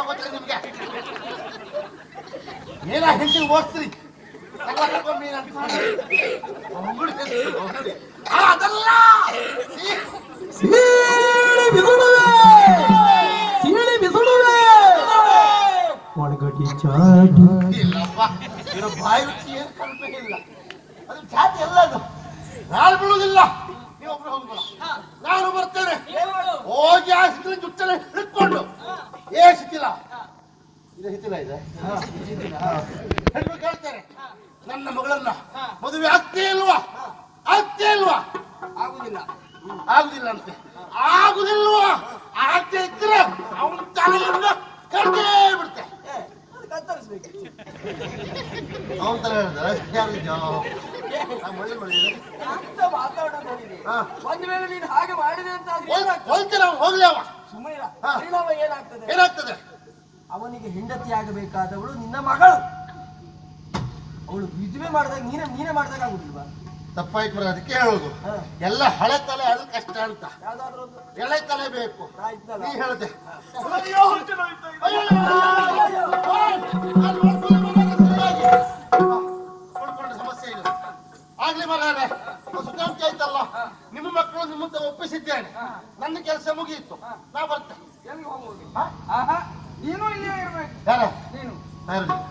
ನಿಮ್ಗೆ. ಏನ ಹೆಂಡತಿ ಓದ್ತೀರಿ ಅದಲ್ಲ! ಚಾಡಿ ಇಲ್ಲಪ್ಪ ಇರೋ ಬಾಯಿ ರುಚಿ ಏನು ಕಲ್ಪಿಲ್ಲ ಇಲ್ಲ. ಅದು ಜಾತಿ ಎಲ್ಲ ಅದು. ನಾನು ಬಿಡುವುದಿಲ್ಲ. ನೀವೊಬ್ರು ಹೋಗ್ಬೋದ ನಾನು ಬರ್ತೇನೆ. ಹೋಗಿ ಆಸ್ತಿ ಜುಟ್ಟನೆ ಹಿಡ್ಕೊಂಡು. ಏ ಸಿಕ್ಕಿಲ್ಲ ಇದು. ಶಿಥಿಲ ಇದೆ ಹೆಣ್ಣು ಕೇಳ್ತಾರೆ ನನ್ನ ಮಗಳನ್ನ. ಮದುವೆ ಆಗ್ತೇ ಇಲ್ವಾ? ಆಗ್ತೇ ಇಲ್ವಾ? ಆಗುದಿಲ್ಲ. ಆಗುದಿಲ್ಲ ಅಂತೆ. ಆಗುದಿಲ್ವಾ? ಆಗ್ತೇ ಇದ್ರೆ ಅವನ ತಲೆಯನ್ನ ಕಡ್ದೇ ಬಿಡ್ತೆ ಅವನ ತಲೆ ಹೇಳಿದ್ರೆ. ಒಂದು ವೇಳೆ ನೀನು ಹಾಗೆ ಮಾಡಿದೆ ಅಂತ ಹೋಗ್ಲಿ ಅವ. ಪರಿಣಾಮ ಏನಾಗ್ತದೆ? ಏನಾಗ್ತದೆ? ಅವನಿಗೆ ಹೆಂಡತಿ ಆಗಬೇಕಾದವಳು ನಿನ್ನ ಮಗಳು. ಅವಳು ವಿಧವೆ ಮಾಡಿದಾಗ ನೀನೇ ನೀನೇ ಮಾಡಿದಾಗ ಆಗುದಿಲ್ವಾ? ತಪ್ಪಾಯ್ತು ಬರ ಅದಕ್ಕೆ ಹೇಳೋದು. ಎಲ್ಲ ಹಳೆ ತಲೆ ಅದು ಕಷ್ಟ ಅಂತ. ಎಳೆ ತಲೆ ಬೇಕು. ನೀ ಹೇಳ್ದೆ. ಸುಖಾಂತಿ ಆಯ್ತಲ್ಲ? ನಿಮ್ಮ ಮಕ್ಕಳು ಮುಂದೆ ಒಪ್ಪಿಸಿದ್ದೇನೆ. ನನ್ನ ಕೆಲಸ ಮುಗಿಯಿತು. ನಾ ಬರ್ತೇನೆ. ನೀನು ಇಲ್ಲೇ ಇರ್ಬೇಕು. ಯಾರ? ನೀನು.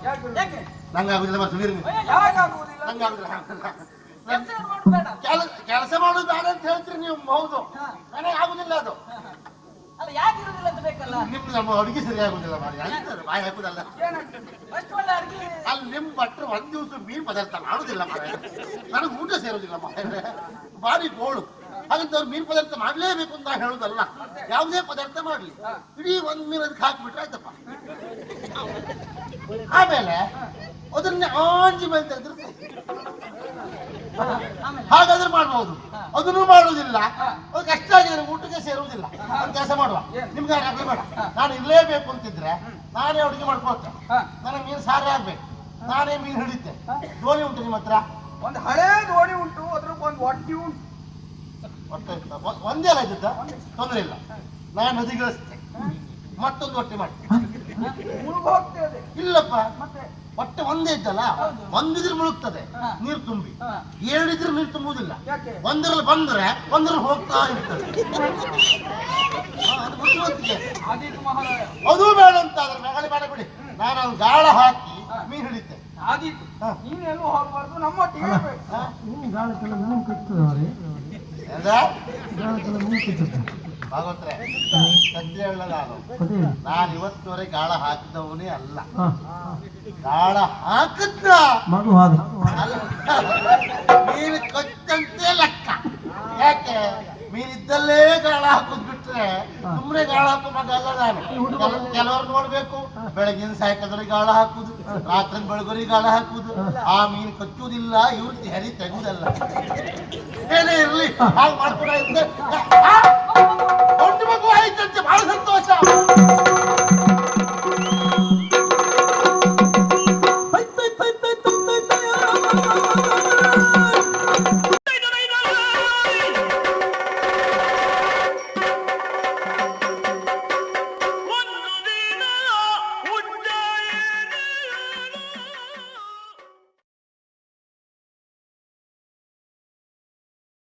ಯಾಕೆ ಬರ್ತೀನಿ. ಕೆಲಸ ಮಾಡೋದು ಬೇಡ ಅಂತ ಹೇಳ್ತೀರಿ ನೀವು. ಹೌದು. ನನಗೆ ಆಗುದಿಲ್ಲ ಅದು. ಅಲ್ಲ ಯಾಕೆ ಇರೋದಿಲ್ಲ ಅಂತ ಬೇಕಲ್ಲ? ನಿಮ್ ನಮ್ಮ ಅಡುಗೆ ಸರಿ ಆಗುದಿಲ್ಲ ಬಾಯಿ ಹಾಕುದಲ್ಲ. ಅಲ್ಲಿ ಭಟ್ರು ಒಂದ್ ದಿವಸ ಮೀನ್ ಪದಾರ್ಥ ಮಾಡುದಿಲ್ಲ ನನಗೆ ಊಟ ಸೇರುದಿಲ್ಲ ಮಾರಾಯ ಬಾರಿ ಗೋಳು. ಹಾಗಂತ ಅವ್ರು ಮೀನ್ ಪದಾರ್ಥ ಮಾಡ್ಲೇಬೇಕು ಅಂತ ಹೇಳುದಲ್ಲ. ಯಾವುದೇ ಪದಾರ್ಥ ಮಾಡ್ಲಿ. ಇಡೀ ಒಂದ್ ಮೀನ್ ಅದಕ್ಕೆ ಹಾಕ್ಬಿಟ್ರೆ ಆಯ್ತಪ್ಪ. ಆಮೇಲೆ ಅದನ್ನ ಆಂಜಿ ಮೇಲೆ ತೆಗೆದ್ರೆ ಹಾಗಾದ್ರೆ ಮಾಡ್ಬೋದು. ಅದನ್ನು ಮಾಡುವುದಿಲ್ಲ ಅದು ಕಷ್ಟ ಆಗಿದೆ ಊಟಕ್ಕೆ ಸೇರುವುದಿಲ್ಲ ಒಂದು ಕೆಲಸ ಮಾಡುವ. ನಿಮ್ಗೆ ಬೇಡ. ನಾನು ಇರ್ಲೇಬೇಕು ಅಂತಿದ್ರೆ ನಾನೇ ಅಡುಗೆ ಮಾಡ್ಕೊಳ್ತೇನೆ. ನನಗೆ ಮೀನು ಸಾರೇ ಆಗ್ಬೇಕು. ನಾನೇ ಮೀನು ಹಿಡಿತೆ ದೋಣಿ ಉಂಟು ನಿಮ್ಮ ಹತ್ರ? ಒಂದು ಹಳೆ ದೋಣಿ ಉಂಟು ಅದ್ರ ಒಂದು ಒಟ್ಟಿ ಉಂಟು ಹೊಟ್ಟೆ ಒಂದೇ ಅಲ್ಲ ಇದ್ದ ತೊಂದರೆ ಇಲ್ಲ. ನಾನು ನದಿಗಳಿಸ್ತೆ ಮತ್ತೊಂದು ಹೊಟ್ಟೆ ಮಾಡಿ. ಇಲ್ಲಪ್ಪ. ಮತ್ತೆ? ಹೊಟ್ಟೆ ಒಂದೇ ಇದ್ದಲ್ಲ? ಒಂದಿದ್ರೆ ಮುಳುಗ್ತದೆ. ನೀರು ತುಂಬಿ. ಎರಡಿದ್ರೆ ನೀರು ತುಂಬುವುದಿಲ್ಲ ಒಂದರಲ್ಲಿ ಬಂದ್ರೆ ಒಂದರಲ್ಲಿ ಹೋಗ್ತಾ ಇರ್ತದೆ. ಅದು ಬೇಡ ಅಂತ ಅದ್ರ ಮಗಳಿ ಬೇಡ ಬಿಡಿ. ನಾನು ಗಾಳ ಹಾಕಿ ಮೀನು ಹಿಡಿತೆ ಆದೀತು ಹೋಗ್ಬಾರ್ದು? ಗಾಳಕ್ಕೆಲ್ಲ? ಗಾಳಕ್ಕೆಲ್ಲ ಕಟ್ಟುತ್ತೆ ಭಾಗವತ್ರೆ ಸತ್ಯ ಹೇಳ ನಾನು. ನಾನು ಇವತ್ತುವರೆಗೆ ಗಾಳ ಹಾಕಿದವನೇ ಅಲ್ಲ. ಗಾಳ ಹಾಕಿದ್ದ ಮಗು ಹಾದ. ಅಲ್ಲ. ಮೀನು ಕೊಚ್ಚಂತೆ ಲೆಕ್ಕ. ಯಾಕೆ? ಮೀನಿದ್ದಲ್ಲೇ ಗಾಳ ಹಾಕುದ್. ಬಿಟ್ರೆ ಸುಮ್ಮನೆ ಗಾಳ ಹಾಕೋ ಮಗ ಅಲ್ಲ ನಾನು ಕೆಲ- ಕೆಲವ್ರು ನೋಡ್ಬೇಕು ಬೆಳಗಿನ ಸಾಯಂಕಾಲದವರೆಗೆ ಗಾಳ ಹಾಕುದು ರಾತ್ರಿ ಬೆಳಗೋರಿ ಗಾಳ ಹಾಕುದು ಆ ಮೀನ್ ಕಚ್ಚುದಿಲ್ಲ ಇವ್ರ ಹೆರಿ ತೆಗುದಲ್ಲ ಏನೇ ಇರ್ಲಿ ಹಾಗೆ ಮಾಡ್ಕೊಡ ಇದ್ದೆ ಆಯ್ತಂತೆ ಬಹಳ ಸಂತೋಷ